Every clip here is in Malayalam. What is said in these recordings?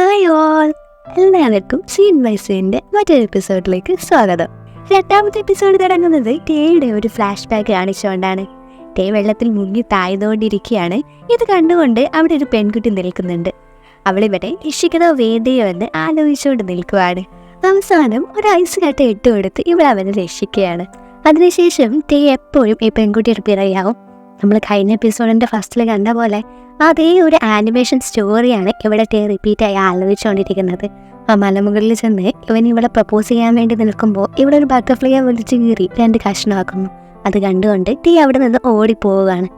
Hi all. എല്ലാവർക്കും സീൻ ബൈ സീന്റെ മറ്റൊരു എപ്പിസോഡിലേക്ക് സ്വാഗതം. രണ്ടാമത്തെ എപ്പിസോഡ് തുടങ്ങുന്നത് ടേയുടെ ഒരു ഫ്ലാഷ് ബാക്ക് കാണിച്ചുകൊണ്ടാണ് ടേ വെള്ളത്തിൽ മുങ്ങി താഴ്ന്നുകൊണ്ടിരിക്കുകയാണ്. ഇത് കണ്ടുകൊണ്ട് അവിടെ ഒരു പെൺകുട്ടി നിൽക്കുന്നുണ്ട്. അവളിവിടെ രക്ഷിക്കണോ വേണ്ടയോ എന്ന് ആലോചിച്ചുകൊണ്ട് നിൽക്കുവാണ്. അവസാനം ഒരു ഐസ് കട്ട ഇട്ട് കൊടുത്ത് ഇവൾ അവനെ രക്ഷിക്കുകയാണ്. അതിനുശേഷം ടേ എപ്പോഴും ഈ പെൺകുട്ടിയുടെ പിറയാവും നമ്മൾ കഴിഞ്ഞ എപ്പിസോഡിന്റെ ഫസ്റ്റിൽ കണ്ട പോലെ അതേ ഒരു ആനിമേഷൻ സ്റ്റോറിയാണ് ഇവിടെ ടേ റിപ്പീറ്റായി ആലോചിച്ചുകൊണ്ടിരിക്കുന്നത് ആ മലമുകളിൽ ചെന്ന് ഇവൻ ഇവിടെ പ്രപ്പോസ് ചെയ്യാൻ വേണ്ടി നിൽക്കുമ്പോൾ ഇവിടെ ഒരു ബട്ടർഫ്ലൈ വിളിച്ച് കീറി രണ്ട് കഷ്ണമാക്കുന്നു. അത് കണ്ടുകൊണ്ട് ടീ അവിടെ നിന്ന് ഓടിപ്പോവുകയാണ്.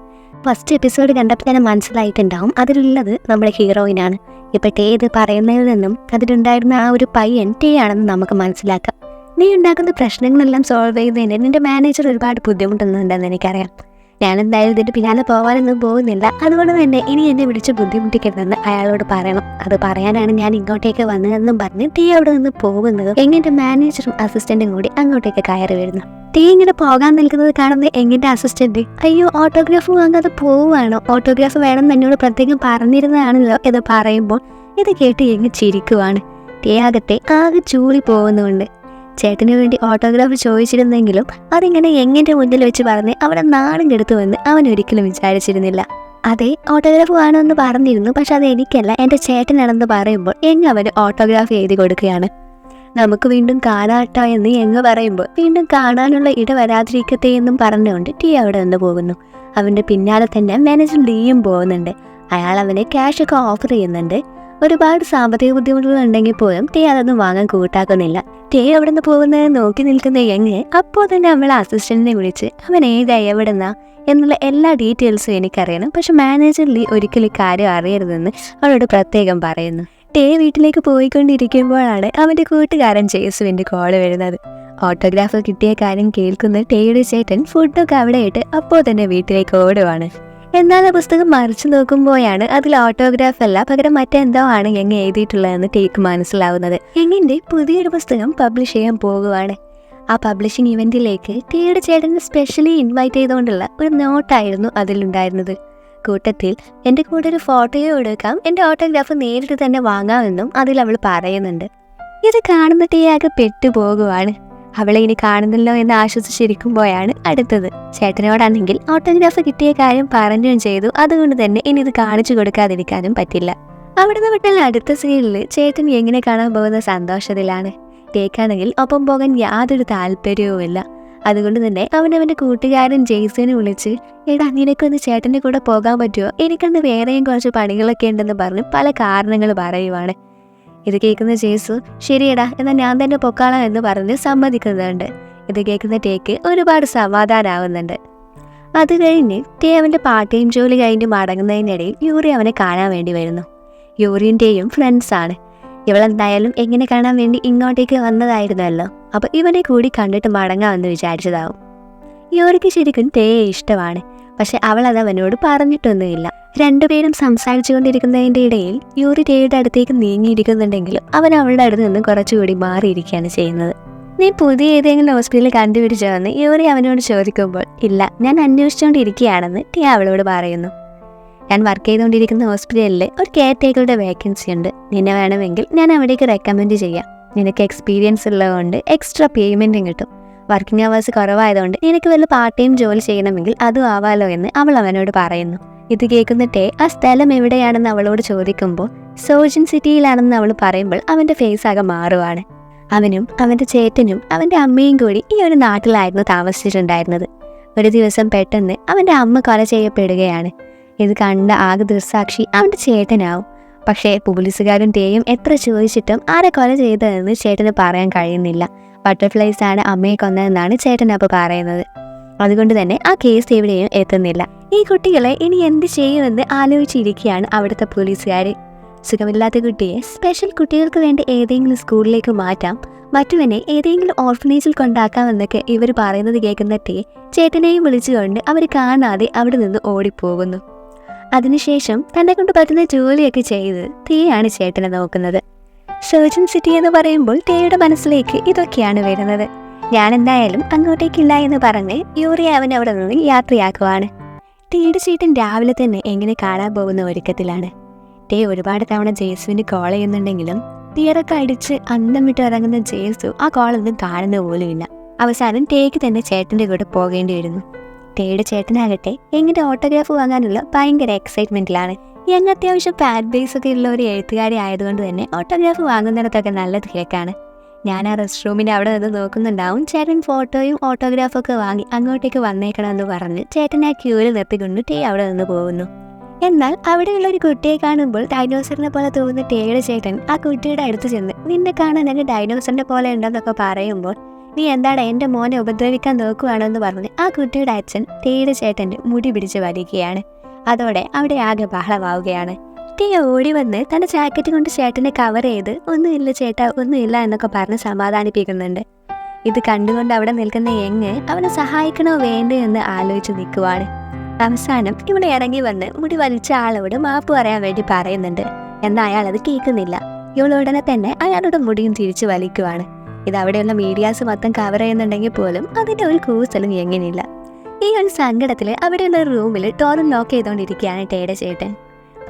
ഫസ്റ്റ് എപ്പിസോഡ് കണ്ടപ്പോൾ തന്നെ മനസ്സിലായിട്ടുണ്ടാവും അതിലുള്ളത് നമ്മുടെ ഹീറോയിനാണ് ഇപ്പം ടേ ഇത് പറയുന്നതിൽ നിന്നും അതിലുണ്ടായിരുന്ന ആ ഒരു പയ്യൻ ടേ ആണെന്ന് നമുക്ക് മനസ്സിലാക്കാം. നീ ഉണ്ടാക്കുന്ന പ്രശ്നങ്ങളെല്ലാം സോൾവ് ചെയ്യുന്നതിന് നിന്റെ മാനേജർ ഒരുപാട് ബുദ്ധിമുട്ടുന്നുണ്ടെന്ന് എനിക്കറിയാം. ഞാൻ എന്തായാലും ഇതിന്റെ പിന്നാലെ പോകാനൊന്നും പോകുന്നില്ല. അതുകൊണ്ട് തന്നെ ഇനി എന്നെ വിളിച്ച് ബുദ്ധിമുട്ടിക്കരുതെന്ന് അയാളോട് പറയണം. അത് പറയാനാണ് ഞാൻ ഇങ്ങോട്ടേക്ക് വന്നതെന്നും പറഞ്ഞ് തീ അവിടെ നിന്ന് പോകുന്നത്. എങ്ങനെ മാനേജറും അസിസ്റ്റന്റും കൂടി അങ്ങോട്ടേക്ക് കയറി വരുന്നു. തീ ഇങ്ങനെ പോകാൻ നിൽക്കുന്നത് കാണുന്ന എങ്ങനെ അസിസ്റ്റന്റ്? അയ്യോ ഓട്ടോഗ്രാഫ് വാങ്ങാതെ പോവുകയാണോ? ഓട്ടോഗ്രാഫ് വേണം എന്ന് എന്നോട് പ്രത്യേകം പറഞ്ഞിരുന്നതാണല്ലോ എന്ന് പറയുമ്പോൾ ഇത് കേട്ട് എങ്ങ് ചിരിക്കുവാണ്. ടീ ആകട്ടെ ആകെ ചൂളി പോകുന്നുണ്ട് ചേട്ടന് വേണ്ടി ഓട്ടോഗ്രാഫ് ചോദിച്ചിരുന്നെങ്കിലും അതിങ്ങനെ എങ്ങനെ മുന്നിൽ വെച്ച് പറഞ്ഞ് അവനെ നാണം കെടുത്തുവെന്ന് അവൻ ഒരിക്കലും വിചാരിച്ചിരുന്നില്ല. അതെ ഓട്ടോഗ്രാഫ് വേണമെന്ന് പറഞ്ഞിരുന്നു പക്ഷെ അത് എനിക്കല്ല എന്റെ ചേട്ടനാണെന്ന് പറയുമ്പോൾ എങ്ങ് അവന് ഓട്ടോഗ്രാഫ് എഴുതി കൊടുക്കുകയാണ്. നമുക്ക് വീണ്ടും കാണാട്ടോ എന്ന് എങ്ങ് പറയുമ്പോൾ വീണ്ടും കാണാനുള്ള ഇട വരാതിരിക്കട്ടെ എന്നും പറഞ്ഞുകൊണ്ട് ടീ അവിടെ നിന്ന് പോകുന്നു. അവന്റെ പിന്നാലെ തന്നെ മാനേജർ ലീയും പോകുന്നുണ്ട്. അയാൾ അവനെ ക്യാഷൊക്കെ ഓഫർ ചെയ്യുന്നുണ്ട്. ഒരുപാട് സാമ്പത്തിക ബുദ്ധിമുട്ടുകൾ ഉണ്ടെങ്കിൽ പോലും തേ അതൊന്നും വാങ്ങാൻ കൂട്ടാക്കുന്നില്ല. ടേ അവിടെ നിന്ന് പോകുന്നത് നോക്കി നിൽക്കുന്ന യങ് അപ്പോൾ തന്നെ അവളെ അസിസ്റ്റന്റിനെ വിളിച്ച് അവൻ ഏതായി എവിടെന്നാ എന്നുള്ള എല്ലാ ഡീറ്റെയിൽസും എനിക്കറിയണം. പക്ഷെ മാനേജർ ലീ ഒരിക്കലും കാര്യം അറിയരുതെന്ന് അവളോട് പ്രത്യേകം പറയുന്നു. ടേ വീട്ടിലേക്ക് പോയിക്കൊണ്ടിരിക്കുമ്പോഴാണ് അവന്റെ കൂട്ടുകാരൻ ജേസുവിന്റെ കോൾ വരുന്നത്. ഓട്ടോഗ്രാഫ് കിട്ടിയ കാര്യം കേൾക്കുന്ന ടേയുടെ ചേട്ടൻ ഫുഡൊക്കെ അവിടെ ഇട്ട് അപ്പോൾ തന്നെ വീട്ടിലേക്ക് ഓടുവാണ്. എന്നാൽ ആ പുസ്തകം മറിച്ചു നോക്കുമ്പോഴാണ് അതിൽ ഓട്ടോഗ്രാഫ് അല്ല പകരം മറ്റെന്തോ ആണ് എങ്ങ എഴുതിയിട്ടുള്ളതെന്ന് ടേക്ക് മനസ്സിലാവുന്നത്. എങ്ങിന്റെ പുതിയൊരു പുസ്തകം പബ്ലിഷ് ചെയ്യാൻ പോകുവാണ്. ആ പബ്ലിഷിംഗ് ഇവന്റിലേക്ക് ടീയുടെ ചേട്ടനെ സ്പെഷ്യലി ഇൻവൈറ്റ് ചെയ്തുകൊണ്ടുള്ള ഒരു നോട്ടായിരുന്നു അതിലുണ്ടായിരുന്നത്. കൂട്ടത്തിൽ എന്റെ കൂടെ ഒരു ഫോട്ടോയോ എടുക്കാം എന്റെ ഓട്ടോഗ്രാഫ് നേരിട്ട് തന്നെ വാങ്ങാമെന്നും അതിൽ അവൾ പറയുന്നുണ്ട്. ഇത് കാണുന്ന ടീ ആകെ പെട്ടുപോകുവാണ്. അവളെ ഇനി കാണുന്നല്ലോ എന്ന് ആശ്വസിച്ചിരിക്കുമ്പോഴാണ് അടുത്തത്. ചേട്ടനോടാണെങ്കിൽ ഓട്ടോഗ്രാഫ് കിട്ടിയ കാര്യം പറയുകയും ചെയ്തു. അതുകൊണ്ട് തന്നെ ഇനി ഇത് കാണിച്ചു കൊടുക്കാതിരിക്കാനും പറ്റില്ല. അവിടുന്ന് വിട്ടാൽ അടുത്ത സീനിൽ ചേട്ടൻ എങ്ങനെ കാണാൻ പോകുന്ന സന്തോഷത്തിലാണ്. കേക്കാണെങ്കിൽ ഒപ്പം പോകാൻ യാതൊരു താല്പര്യവുമില്ല. അതുകൊണ്ട് തന്നെ അവൻ അവന്റെ കൂട്ടുകാരൻ ജെയ്സനെ വിളിച്ച് എടാ നിനക്കൊന്ന് ചേട്ടന്റെ കൂടെ പോകാൻ പറ്റുമോ എനിക്കന്ന് വേറെയും കുറച്ച് പണികളൊക്കെ ഉണ്ടെന്ന് പറഞ്ഞ് പല കാരണങ്ങൾ പറയുവാണ്. ഇത് കേൾക്കുന്ന ജേസു ശരിയടാ എന്നാൽ ഞാൻ തന്നെ പൊക്കാളാം എന്ന് പറഞ്ഞ് സമ്മതിക്കുന്നുണ്ട്. ഇത് കേൾക്കുന്ന ടേക്ക് ഒരുപാട് സമാധാനാവുന്നുണ്ട്. അത് കഴിഞ്ഞ് ടേ അവന്റെ പാർട്ട് ടൈം ജോലി കഴിഞ്ഞ് മടങ്ങുന്നതിനിടയിൽ യൂറി അവനെ കാണാൻ വേണ്ടി വരുന്നു. യൂറിന്റെയും ഫ്രണ്ട്സാണ് ഇവളെന്തായാലും എങ്ങനെ കാണാൻ വേണ്ടി ഇങ്ങോട്ടേക്ക് വന്നതായിരുന്നല്ലോ. അപ്പോൾ ഇവനെ കൂടി കണ്ടിട്ട് മടങ്ങാമെന്ന് വിചാരിച്ചതാവും. യൂറിക്ക് ശരിക്കും ടേയെ ഇഷ്ടമാണ്. പക്ഷെ അവൾ അത് അവനോട് പറഞ്ഞിട്ടൊന്നുമില്ല. രണ്ടുപേരും സംസാരിച്ചുകൊണ്ടിരിക്കുന്നതിന്റെ ഇടയിൽ യൂറി രേയുടെ അടുത്തേക്ക് നീങ്ങിയിരിക്കുന്നുണ്ടെങ്കിലും അവൻ അവളുടെ അടുത്ത് നിന്ന് കുറച്ചുകൂടി മാറിയിരിക്കുകയാണ് ചെയ്യുന്നത്. നീ പുതിയ ഏതെങ്കിലും ഹോസ്പിറ്റലിൽ കണ്ടുപിടിച്ചോ എന്ന് യൂറി അവനോട് ചോദിക്കുമ്പോൾ ഇല്ല ഞാൻ അന്വേഷിച്ചുകൊണ്ടിരിക്കുകയാണെന്ന് ടി അവളോട് പറയുന്നു. ഞാൻ വർക്ക് ചെയ്തുകൊണ്ടിരിക്കുന്ന ഹോസ്പിറ്റലിൽ ഒരു കെയർ ടേക്കറുടെ വേക്കൻസി ഉണ്ട്. നിന്നെ വേണമെങ്കിൽ ഞാൻ അവിടേക്ക് റെക്കമെൻഡ് ചെയ്യാം. നിനക്ക് എക്സ്പീരിയൻസ് ഉള്ളതുകൊണ്ട് എക്സ്ട്രാ പേയ്മെന്റും കിട്ടും. വർക്കിംഗ് അവേഴ്സ് കുറവായതുകൊണ്ട് നിനക്ക് വല്ല പാർട്ട് ടൈം ജോലി ചെയ്യണമെങ്കിൽ അതും ആവാലോ എന്ന് അവൾ അവനോട് പറയുന്നു. ഇത് കേൾക്കുന്നിട്ടേ ആ സ്ഥലം എവിടെയാണെന്ന് അവളോട് ചോദിക്കുമ്പോൾ സോജൻ സിറ്റിയിലാണെന്ന് അവൾ പറയുമ്പോൾ അവന്റെ ഫേസ് ആകെ മാറുവാണ്. അവനും അവന്റെ ചേട്ടനും അവന്റെ അമ്മയും കൂടി ഈ ഒരു നാട്ടിലായിരുന്നു താമസിച്ചിട്ടുണ്ടായിരുന്നത്. ഒരു ദിവസം പെട്ടെന്ന് അവന്റെ അമ്മ കൊല ചെയ്യപ്പെടുകയാണ്. ഇത് കണ്ട ആകെ ദൃസാക്ഷി അവന്റെ ചേട്ടനാവും. പക്ഷേ പോലീസുകാരും തേയും എത്ര ചോദിച്ചിട്ടും ആരെ കൊല ചെയ്തതെന്ന് ചേട്ടന് പറയാൻ കഴിയുന്നില്ല. ബട്ടർഫ്ലൈസ് ആണ് അമ്മയെ കൊന്നതെന്നാണ് ചേട്ടൻ അപ്പോൾ പറയുന്നത്. അതുകൊണ്ട് തന്നെ ആ കേസ് എവിടെയും എത്തുന്നില്ല. ഈ കുട്ടികളെ ഇനി എന്ത് ചെയ്യുമെന്ന് ആലോചിച്ചിരിക്കുകയാണ് അവിടുത്തെ പോലീസുകാർ സുഖമില്ലാത്ത കുട്ടിയെ സ്പെഷ്യൽ കുട്ടികൾക്ക് വേണ്ടി ഏതെങ്കിലും സ്കൂളിലേക്ക് മാറ്റാം. മറ്റുവനെ ഏതെങ്കിലും ഓർഫനേജിൽ കൊണ്ടാക്കാമെന്നൊക്കെ ഇവർ പറയുന്നത് കേൾക്കുന്ന ടീ ചേട്ടനെയും വിളിച്ചുകൊണ്ട് അവർ കാണാതെ അവിടെ നിന്ന് ഓടിപ്പോകുന്നു. അതിനുശേഷം തന്നെ കൊണ്ട് പറ്റുന്ന ജോലിയൊക്കെ ചെയ്ത് തീയാണ് ചേട്ടനെ നോക്കുന്നത്. സർജൻ സിറ്റി എന്ന് പറയുമ്പോൾ തേയുടെ മനസ്സിലേക്ക് ഇതൊക്കെയാണ് വരുന്നത്. ഞാൻ എന്തായാലും അങ്ങോട്ടേക്കില്ല എന്ന് പറഞ്ഞ് യൂറി അവൻ അവിടെ നിന്ന് യാത്രയാക്കുവാണ്. ടീയുടെ ചീട്ടൻ രാവിലെ തന്നെ എങ്ങനെ കാണാൻ പോകുന്ന ഒരുക്കത്തിലാണ്. ടേ ഒരുപാട് തവണ ജേസുവിന് കോൾ ചെയ്യുന്നുണ്ടെങ്കിലും തിയറൊക്കെ അടിച്ച് അന്തം വിട്ട് ഇറങ്ങുന്ന ജേസു ആ കോളൊന്നും കാണുന്ന പോലുമില്ല. അവസാനം ടേക്ക് തന്നെ ചേട്ടന്റെ കൂടെ പോകേണ്ടി വരുന്നു. ടേയുടെ ചേട്ടനാകട്ടെ എങ്ങനെ ഓട്ടോഗ്രാഫ് വാങ്ങാനുള്ള ഭയങ്കര എക്സൈറ്റ്മെന്റിലാണ് ഞങ്ങൾ അത്യാവശ്യം പാഡ് ബേസ് ഒക്കെ ഉള്ള ഒരു എഴുത്തുകാരി ആയതുകൊണ്ട് തന്നെ ഓട്ടോഗ്രാഫ് വാങ്ങുന്നിടത്തൊക്കെ നല്ല തിരക്കാണ് ഞാൻ ആ റെസ്റ്റ് റൂമിന്റെ അവിടെ നിന്ന് നോക്കുന്നുണ്ടാവും. ചേട്ടൻ ഫോട്ടോയും ഓട്ടോഗ്രാഫും ഒക്കെ വാങ്ങി അങ്ങോട്ടേക്ക് വന്നേക്കണമെന്ന് പറഞ്ഞ് ചേട്ടൻ ആ ക്യൂവിൽ നിർത്തിക്കൊണ്ട് ടേ അവിടെ നിന്ന് പോകുന്നു. എന്നാൽ അവിടെയുള്ള ഒരു കുട്ടിയെ കാണുമ്പോൾ ഡൈനോസറിനെ പോലെ തോന്നുന്ന ടേയുടെ ചേട്ടൻ ആ കുട്ടിയുടെ അടുത്ത് ചെന്ന് നിന്നെ കാണാൻ എന്നെ ഡൈനോസറിനെ പോലെ ഉണ്ടെന്നൊക്കെ പറയുമ്പോൾ നീ എന്താണ് എന്റെ മോനെ ഉപദ്രവിക്കാൻ നോക്കുകയാണെന്ന് പറഞ്ഞ് ആ കുട്ടിയുടെ അച്ഛൻ ടേയുടെ ചേട്ടന്റെ മുടി പിടിച്ച് വലിക്കുകയാണ്. അതോടെ അവിടെ ആകെ ബഹളമാവുകയാണ്. ടേ ഓടി വന്ന് തന്റെ ജാക്കറ്റ് കൊണ്ട് ചേട്ടനെ കവർ ചെയ്ത് ഒന്നുമില്ല ചേട്ടാ ഒന്നുമില്ല എന്നൊക്കെ പറഞ്ഞ് സമാധാനിപ്പിക്കുന്നുണ്ട്. ഇത് കണ്ടുകൊണ്ട് അവിടെ നിൽക്കുന്ന എങ്ങ് അവനെ സഹായിക്കണോ വേണ്ടോ എന്ന് ആലോചിച്ച് നിൽക്കുവാണ്. അവസാനം ഇവിടെ ഇറങ്ങി വന്ന് മുടി വലിച്ച ആളോട് മാപ്പ് പറയാൻ വേണ്ടി പറയുന്നുണ്ട്. എന്നാൽ അയാൾ അത് കേൾക്കുന്നില്ല. ഇവളുടനെ തന്നെ അയാളുടെ മുടിയും തിരിച്ചു വലിക്കുവാണ്. ഇത് അവിടെയുള്ള മീഡിയാസ് മൊത്തം കവർ ചെയ്യുന്നുണ്ടെങ്കിൽ പോലും അതിന്റെ ഒരു കൂസലും എങ്ങനെയില്ല ഈ ഒരു സങ്കടത്തിൽ അവിടെയുള്ള റൂമിൽ ടോറും ലോക്ക് ചെയ്തുകൊണ്ടിരിക്കുകയാണ് ടേടെ ചേട്ടൻ.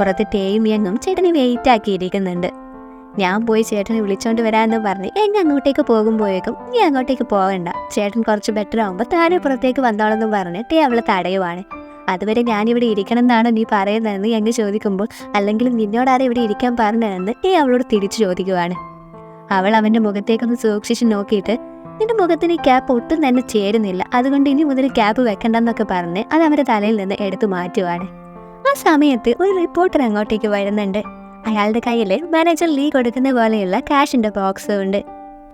പുറത്ത് ടേയും എന്നും ചേട്ടനെ വെയിറ്റ് ആക്കിയിരിക്കുന്നുണ്ട്. ഞാൻ പോയി ചേട്ടനെ വിളിച്ചോണ്ട് വരാമെന്ന് പറഞ്ഞ് എങ്ങ അങ്ങോട്ടേക്ക് പോകുമ്പോഴേക്കും നീ അങ്ങോട്ടേക്ക് പോകണ്ട. ചേട്ടൻ കുറച്ച് ബെറ്റർ ആകുമ്പോൾ താഴെ പുറത്തേക്ക് വന്നോളെന്ന് പറഞ്ഞ് ടേ അവളെ തടയുവാണ്. അതുവരെ ഞാനിവിടെ ഇരിക്കണം എന്നാണോ നീ പറയുന്നതെന്ന് എന്ന് ചോദിക്കുമ്പോൾ അല്ലെങ്കിൽ നിന്നോടാരെ ഇവിടെ ഇരിക്കാൻ പറഞ്ഞതെന്ന് ടേ അവളോട് തിരിച്ചു ചോദിക്കുവാണ്. അവൾ അവന്റെ മുഖത്തേക്കൊന്ന് സൂക്ഷിച്ച് നോക്കിയിട്ട് നിന്റെ മുഖത്തിന് ക്യാപ്പ് ഒട്ടും തന്നെ ചേരുന്നില്ല. അതുകൊണ്ട് ഇനി മുതൽ ക്യാപ്പ് വെക്കണ്ടെന്നൊക്കെ പറഞ്ഞ് അത് അവരുടെ തലയിൽ നിന്ന് എടുത്തു മാറ്റുവാണ്. ആ സമയത്ത് ഒരു റിപ്പോർട്ടർ അങ്ങോട്ടേക്ക് വരുന്നുണ്ട്. അയാളുടെ കയ്യിൽ മാനേജർ ലീ കൊടുക്കുന്ന പോലെയുള്ള ക്യാഷിന്റെ ബോക്സും ഉണ്ട്.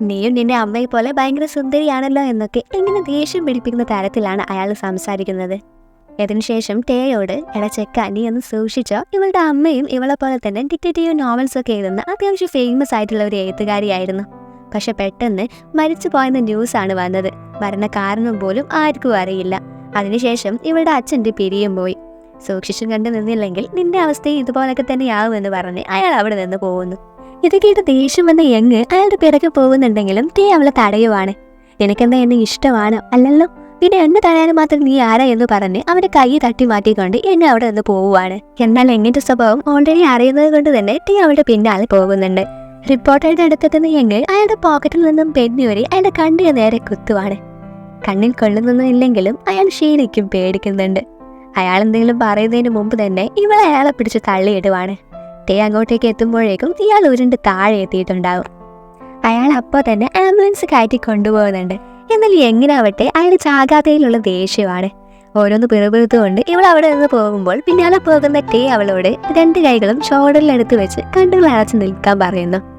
നീയും നിന്റെ അമ്മയെ പോലെ ഭയങ്കര സുന്ദരിയാണല്ലോ എന്നൊക്കെ എങ്ങനെ ദേഷ്യം പിടിപ്പിക്കുന്ന തരത്തിലാണ് അയാൾ സംസാരിക്കുന്നത്. അതിനുശേഷം ടേയോട് ചെക്ക നീ ഒന്ന് സൂക്ഷിച്ചോ. ഇവളുടെ അമ്മയും ഇവളെ പോലെ തന്നെ ഡിറ്റക്റ്റീവ് നോവൽസ് ഒക്കെ എഴുതുന്ന അത്യാവശ്യം ഫേമസ് ആയിട്ടുള്ള ഒരു എഴുത്തുകാരിയായിരുന്നു. പക്ഷെ പെട്ടെന്ന് മരിച്ചു പോയെന്ന ആണ് വന്നത്. മരണ കാരണം പോലും ആർക്കും അറിയില്ല. അതിനുശേഷം ഇവളുടെ അച്ഛന്റെ പിരിയും പോയി. സൂക്ഷിച്ചും കണ്ടു നിന്നില്ലെങ്കിൽ നിന്റെ അവസ്ഥയും ഇതുപോലൊക്കെ തന്നെയാവുമെന്ന് പറഞ്ഞ് അയാൾ അവിടെ നിന്ന് പോകുന്നു. ഇത് കേട്ട് ദേഷ്യം വന്ന യങ് അയാളുടെ പിറകെ പോകുന്നുണ്ടെങ്കിലും തീ അവളെ തടയുവാണ്. നിനക്കെന്താ എന്നെ ഇഷ്ടമാണോ? അല്ലല്ലോ. പിന്നെ എന്നെ തടയാനും മാത്രം നീ ആരാ എന്ന് പറഞ്ഞ് അവന്റെ കൈ തട്ടി മാറ്റിക്കൊണ്ട് എന്നെ അവിടെ നിന്ന് പോവുകയാണ് എന്നാൽ എങ്ങിന്റെ സ്വഭാവം ഓൾറെഡി അറിയുന്നത് കൊണ്ട് തന്നെ ടീ അവളുടെ പിന്നാലെ പോകുന്നുണ്ട്. റിപ്പോർട്ടറുടെ അടുത്തെത്തുന്ന യങ് അയാളുടെ പോക്കറ്റിൽ നിന്നും പെണ്ണുവരി അയാളുടെ കണ്ണിന് നേരെ കുത്തുവാണ്. കണ്ണിൽ കൊള്ളുന്നൊന്നും ഇല്ലെങ്കിലും അയാൾ ക്ഷീണിക്കും പേടിക്കുന്നുണ്ട്. അയാൾ എന്തെങ്കിലും പറയുന്നതിന് മുമ്പ് തന്നെ ഇവൾ അയാളെ പിടിച്ച് തള്ളിയിടുവാണ്. ടേ അങ്ങോട്ടേക്ക് എത്തുമ്പോഴേക്കും ഇയാൾ ഉരുണ്ട് താഴെ എത്തിയിട്ടുണ്ടാവും. അയാൾ അപ്പോൾ തന്നെ ആംബുലൻസ് കയറ്റി കൊണ്ടുപോകുന്നുണ്ട്. എന്നാൽ എങ്ങനാവട്ടെ അയാൾ ചാകാതയിലുള്ള ദേഷ്യമാണ്. ഓരോന്ന് പിറുപിറുത്തുകൊണ്ട് ഇവൾ അവിടെ നിന്ന് പോകുമ്പോൾ പിന്നാലെ പോകുന്ന ടേ അവളോട് രണ്ട് കൈകളും ഷോൾഡറിലെടുത്ത് വെച്ച് കണ്ണുകൾ അടച്ചു നിൽക്കാൻ പറയുന്നു.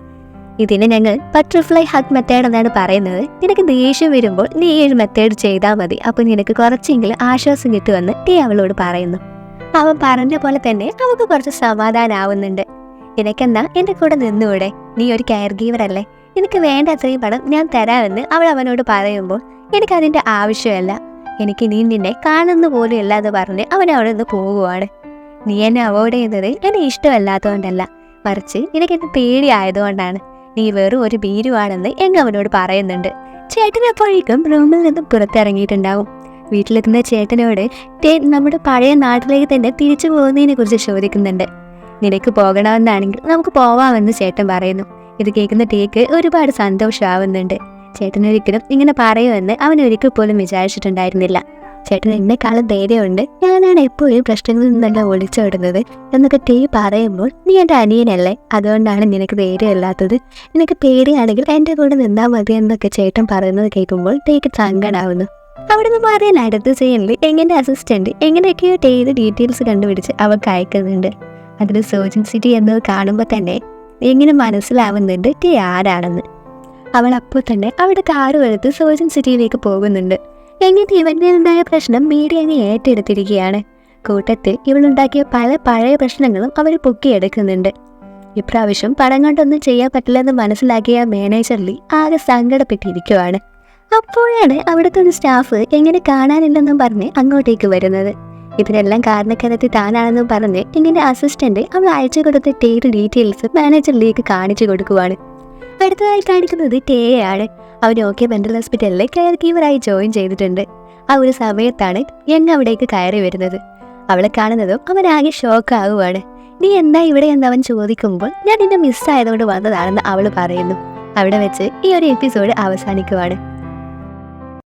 ഇതിന് ഞങ്ങൾ ബട്ടർഫ്ലൈ ഹഗ് മെത്തേഡ് എന്നാണ് പറയുന്നത്. നിനക്ക് ദേഷ്യം വരുമ്പോൾ നീ ഈ ഒരു മെത്തേഡ് ചെയ്താൽ മതി. അപ്പോൾ നിനക്ക് കുറച്ചെങ്കിലും ആശ്വാസം കിട്ടുമെന്ന് ടീ അവളോട് പറയുന്നു. അവൻ പറഞ്ഞ പോലെ തന്നെ അവൾക്ക് കുറച്ച് സമാധാനാവുന്നുണ്ട്. നിനക്കെന്നാ? എന്റെ കൂടെ നിന്നുകൂടെ നീ ഒരു കെയർ ഗീവർ അല്ലേ? നിനക്ക് വേണ്ട അത്രയും പണം ഞാൻ തരാമെന്ന് അവൾ അവനോട് പറയുമ്പോൾ എനിക്കതിന്റെ ആവശ്യമല്ല. എനിക്ക് നീ നിന്നെ കാണുന്ന പോലും ഇല്ല എന്ന് പറഞ്ഞ് അവൻ അവിടെ നിന്ന് പോകുവാണ്. നീ എന്നെ അവോയ്ഡ് ചെയ്യുന്നത് എന്നെ ഇഷ്ടമല്ലാത്തതുകൊണ്ടല്ല. മറിച്ച് നിനക്ക് പേടിയായതുകൊണ്ടാണ്. നീ വെറും ഒരു ഭീരുവാണെന്ന് എങ്ങ അവനോട് പറയുന്നുണ്ട്. ചേട്ടൻ അപ്പോഴേക്കും റൂമിൽ നിന്നും പുറത്തിറങ്ങിയിട്ടുണ്ടാവും. വീട്ടിലെത്തുന്ന ചേട്ടനോട് നമ്മുടെ പഴയ നാട്ടിലേക്ക് തന്നെ തിരിച്ചു പോകുന്നതിനെ കുറിച്ച് ചോദിക്കുന്നുണ്ട്. നിനക്ക് പോകണമെന്നാണെങ്കിൽ നമുക്ക് പോവാമെന്ന് ചേട്ടൻ പറയുന്നു. ഇത് കേൾക്കുന്ന ടേക്ക് ഒരുപാട് സന്തോഷമാവുന്നുണ്ട്. ചേട്ടനൊരിക്കലും ഇങ്ങനെ പറയുമെന്ന് അവൻ ഒരിക്കൽ പോലും വിചാരിച്ചിട്ടുണ്ടായിരുന്നില്ല. ചേട്ടൻ എന്നെക്കാളും ധൈര്യമുണ്ട് ഞാനാണ് എപ്പോഴും പ്രശ്നങ്ങളിൽ നിന്നല്ല ഒളിച്ചോടുന്നത് എന്നൊക്കെ ടീ പറയുമ്പോൾ നീ എന്റെ അനിയനല്ലേ? അതുകൊണ്ടാണ് നിനക്ക് ധൈര്യമില്ലാത്തത്. നിനക്ക് പേടിയാണെങ്കിൽ എന്റെ കൂടെ നിന്നാൽ മതി എന്നൊക്കെ ചേട്ടൻ പറയുന്നത് കേൾക്കുമ്പോൾ ടീക്ക് സങ്കടാവുന്നു. അവിടെ നിന്ന് മാറിയാൽ അടുത്ത സീനിൽ എങ്ങനെ അസിസ്റ്റന്റ് എങ്ങനെയൊക്കെയോ ടേയുടെ ഡീറ്റെയിൽസ് കണ്ടുപിടിച്ച് അവൾക്ക് അയക്കുന്നുണ്ട്. അതിൽ സോജൻ സിറ്റി എന്നത് കാണുമ്പോൾ തന്നെ എങ്ങനെ മനസ്സിലാവുന്നുണ്ട് ടീ ആരാണെന്ന്? അവൾ അപ്പോൾ തന്നെ അവിടെ കാറ് എടുത്ത് സോജൻ സിറ്റിയിലേക്ക് പോകുന്നുണ്ട്. എങ്ങനെ ഇവന്റെ ഉണ്ടായ പ്രശ്നം മീഡിയ അങ്ങ് ഏറ്റെടുത്തിരിക്കുകയാണ്. കൂട്ടത്തിൽ ഇവളുണ്ടാക്കിയ പല പഴയ പ്രശ്നങ്ങളും അവർ പൊക്കിയെടുക്കുന്നുണ്ട്. ഇപ്രാവശ്യം പണം കൊണ്ടൊന്നും ചെയ്യാൻ പറ്റില്ലെന്ന് മനസ്സിലാക്കിയ മാനേജർ ലീ ആകെ സങ്കടപ്പെട്ടിരിക്കുവാണ്. അപ്പോഴാണ് അവിടുത്തെ ഒരു സ്റ്റാഫ് എങ്ങനെ കാണാനില്ലെന്നും പറഞ്ഞ് അങ്ങോട്ടേക്ക് വരുന്നത്. ഇതിനെല്ലാം കാരണക്കാരത്തി താനാണെന്നും പറഞ്ഞ് ഇങ്ങനെ അസിസ്റ്റന്റ് അവൾ അയച്ചു കൊടുത്ത ടേയുടെ ഡീറ്റെയിൽസ് മാനേജർ ലീക്ക് കാണിച്ചു കൊടുക്കുവാണ്. അടുത്തതായി കാണിക്കുന്നത് ടേയാണ് അവൻ ഓക്കെ മെന്റൽ ഹോസ്പിറ്റലിലെ കെയർ കീവറായി ജോയിൻ ചെയ്തിട്ടുണ്ട്. ആ ഒരു സമയത്താണ് യങ് അവിടേക്ക് കയറി വരുന്നത്. അവളെ കാണുന്നതും ഷോക്ക് ആവുകയാണ് നീ എന്താ ഇവിടെ? എന്ന് അവൻ ചോദിക്കുമ്പോൾ ഞാൻ നിന്നെ മിസ്സായതുകൊണ്ട് വന്നതാണെന്ന് അവൾ പറയുന്നു. അവിടെ വെച്ച് ഈ ഒരു എപ്പിസോഡ് അവസാനിക്കുവാണ്.